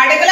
అడుగులో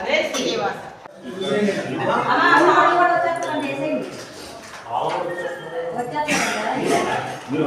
శ్రీనివాస. శ్రీనివాస మీరు